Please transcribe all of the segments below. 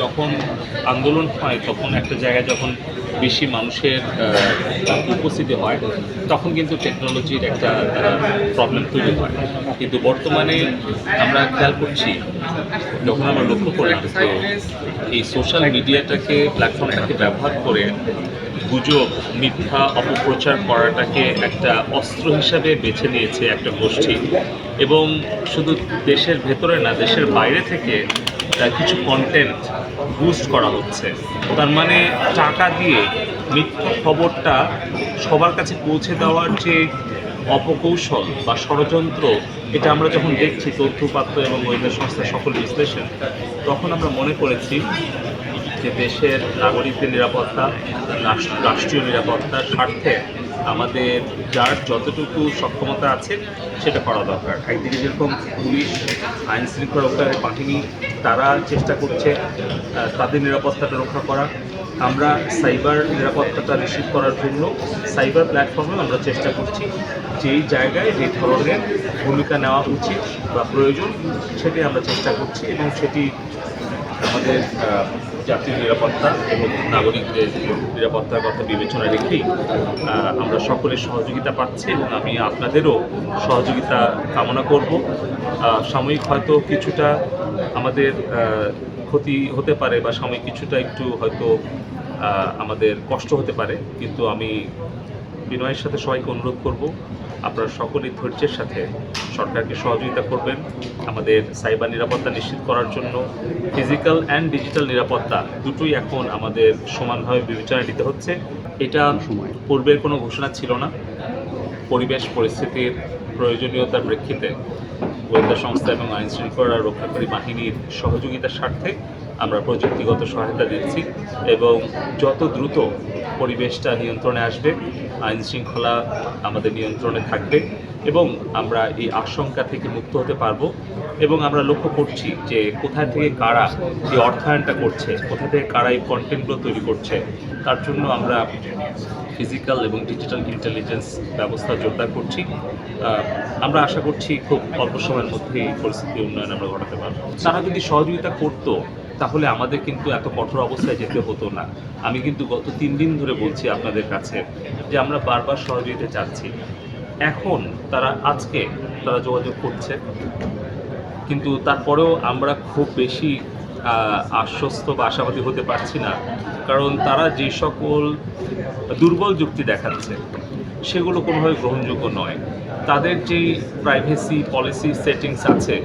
যখন আন্দোলন হয়, তখন একটা জায়গায় যখন বেশি মানুষের উপস্থিতি হয়, তখন কিন্তু টেকনোলজির একটা প্রবলেম তৈরি হয়। কিন্তু বর্তমানে আমরা খেয়াল করছি, যখন আমরা লক্ষ্য করলাম যে এই সোশ্যাল মিডিয়াটাকে প্ল্যাটফর্মটাকে ব্যবহার করে গুজব, মিথ্যা অপপ্রচার করাটাকে একটা অস্ত্র হিসাবে বেছে নিয়েছে একটা গোষ্ঠী। এবং শুধু দেশের ভেতরে না, দেশের বাইরে থেকে কিছু কন্টেন্ট বুস্ট করা হচ্ছে। তার মানে টাকা দিয়ে মিথ্যা খবরটা সবার কাছে পৌঁছে দেওয়ার যে অপকৌশল বা ষড়যন্ত্র, এটা আমরা যখন দেখছি তথ্যপাত্র এবং গোয়েন্দা সংস্থার সকল বিশ্লেষণ, তখন আমরা মনে করেছি যে দেশের নাগরিকদের নিরাপত্তা, রাষ্ট্র- রাষ্ট্রীয় নিরাপত্তার স্বার্থে আমাদের যার যতটুকু সক্ষমতা আছে সেটা করা দরকার। একদিকে যেরকম পুলিশ, আইন শৃঙ্খলা রক্ষাকারী বাহিনী, তারা চেষ্টা করছে তাদের নিরাপত্তাটা রক্ষা করা। আমরা সাইবার নিরাপত্তাটা নিশ্চিত করার জন্য সাইবার প্ল্যাটফর্মে আমরা চেষ্টা করছি যেই জায়গায় যে ধরনের ভূমিকা নেওয়া উচিত বা প্রয়োজন সেটি আমরা চেষ্টা করছি এবং সেটি আমাদের জাতীয় নিরাপত্তা এবং নাগরিকদের নিরাপত্তার কথা বিবেচনা রেখেই আমরা সকলের সহযোগিতা পাচ্ছি এবং আমি আপনাদেরও সহযোগিতা কামনা করব। সাময়িক হয়তো কিছুটা আমাদের ক্ষতি হতে পারে বা সাময়িক কিছুটা একটু হয়তো আমাদের কষ্ট হতে পারে, কিন্তু আমি বিনয়ের সাথে সবাইকে অনুরোধ করব, আপনারা সকলেই ধৈর্যের সাথে সরকারকে সহযোগিতা করবেন। আমাদের সাইবার নিরাপত্তা নিশ্চিত করার জন্য ফিজিক্যাল অ্যান্ড ডিজিটাল নিরাপত্তা দুটোই এখন আমাদের সমানভাবে বিবেচনায় নিতে হচ্ছে। এটা পূর্বের কোনো ঘোষণা ছিল না। পরিবেশ, পরিস্থিতির প্রয়োজনীয়তার প্রেক্ষিতে গোয়েন্দা সংস্থা এবং আইন শৃঙ্খলা রক্ষাকারী বাহিনীর সহযোগিতার স্বার্থে আমরা প্রযুক্তিগত সহায়তা দিচ্ছি এবং যত দ্রুত পরিবেশটা নিয়ন্ত্রণে আসবে আইন শৃঙ্খলা আমাদের নিয়ন্ত্রণে থাকবে এবং আমরা এই আশঙ্কা থেকে মুক্ত হতে পারব এবং আমরা লক্ষ্য করছি যে কোথা থেকে কারা এই অর্থায়নটা করছে, কোথা থেকে কারা এই কন্টেন্টগুলো তৈরি করছে, তার জন্য আমরা ফিজিক্যাল এবং ডিজিটাল ইন্টেলিজেন্স ব্যবস্থা জোরদার করছি। আমরা আশা করছি খুব অল্প সময়ের মধ্যে এই পরিস্থিতি উন্নয়ন আমরা ঘটাতে পারব। তারা যদি সহযোগিতা করতো তাহলে আমাদের কিন্তু এত কঠোর অবস্থায় যেতে হতো না। আমি কিন্তু গত তিন দিন ধরে বলছি আপনাদের কাছে যে আমরা বারবার সহযোগিতা চাচ্ছি। এখন তারা আজকে তারা যোগাযোগ করছে। কিন্তু তারপরেও আমরা খুব বেশি আশ্বস্ত বা আশাবাদী হতে পারছি না। কারণ তারা যে সকল দুর্বল যুক্তি দেখাচ্ছে, সেগুলো কোনোভাবে গ্রহণযোগ্য নয়। তাদের যেই প্রাইভেসি পলিসি সেটিংস আছে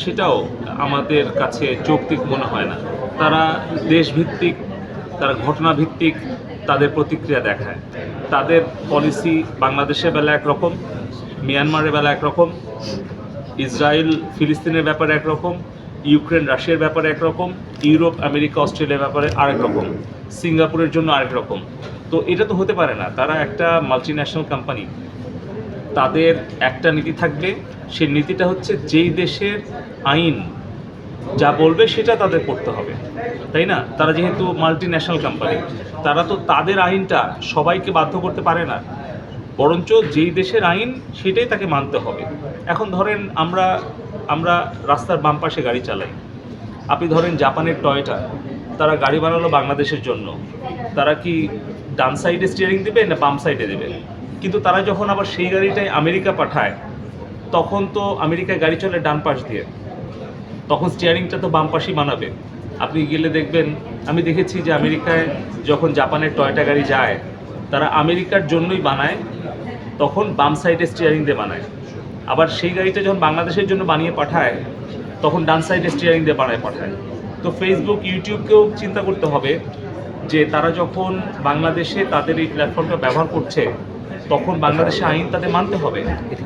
সেটাও আমাদের কাছে যৌক্তিক মনে হয় না। তারা দেশভিত্তিক, তারা ঘটনাভিত্তিক তাদের প্রতিক্রিয়া দেখায়। তাদের পলিসি বাংলাদেশের বেলা একরকম, মিয়ানমারের বেলা একরকম, ইসরায়েল, ফিলিস্তিনের ব্যাপারে একরকম, ইউক্রেন, রাশিয়ার ব্যাপারে একরকম, ইউরোপ, আমেরিকা, অস্ট্রেলিয়ার ব্যাপারে আরেক রকম সিঙ্গাপুরের জন্য আরেক রকম তো এটা তো হতে পারে না। তারা একটা মাল্টি ন্যাশনাল কোম্পানি তাদের একটা নীতি থাকবে সেই নীতিটা হচ্ছে যেই দেশের আইন যা বলবে সেটা তাদের করতে হবে। তাই না? তারা যেহেতু মাল্টি ন্যাশনাল কোম্পানি তারা তো তাদের আইনটা সবাইকে বাধ্য করতে পারে না। বরঞ্চ যেই দেশের আইন সেটাই তাকে মানতে হবে। এখন ধরেন আমরা আমরা রাস্তার বাম পাশে গাড়ি চালাই। আপনি ধরেন জাপানের টয়টা, তারা গাড়ি বানালো বাংলাদেশের জন্য। তারা কি ডান সাইডে স্টিয়ারিং দেবে না বাম সাইডে দেবে? কিন্তু তারা যখন আবার সেই গাড়িটাই আমেরিকা পাঠায়, তখন তো আমেরিকায় গাড়ি চলে ডান পাশ দিয়ে। তখন স্টিয়ারিংটা তো বাম পাশেই বানাবে আপনি গেলে দেখবেন, আমি দেখেছি যে আমেরিকায় যখন জাপানের টয়টা গাড়ি যায়, তারা আমেরিকার জন্যই বানায়, তখন বাম সাইডে স্টিয়ারিং দিয়ে বানায়। আবার সেই গাড়িটা যখন বাংলাদেশের জন্য বানিয়ে পাঠায়, তখন ডান সাইডে স্টিয়ারিং দিয়ে বানায় পাঠায়। তো ফেসবুক ইউটিউবকেও চিন্তা করতে হবে যে তারা যখন বাংলাদেশে তাদের এই প্ল্যাটফর্মটা ব্যবহার করছে তখন বাংলাদেশে আইন তাদের মানতে হবে।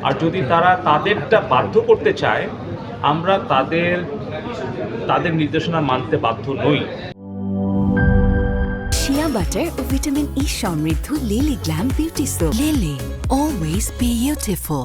আর যদি তারা তাদেরটা বাধ্য করতে চায়, আমরা তাদের তাদের নির্দেশনা মানতে বাধ্য নই। শিয়া বাটার ও ভিটামিন ই সমৃদ্ধ Lily Glam beauty soap Lily always beautiful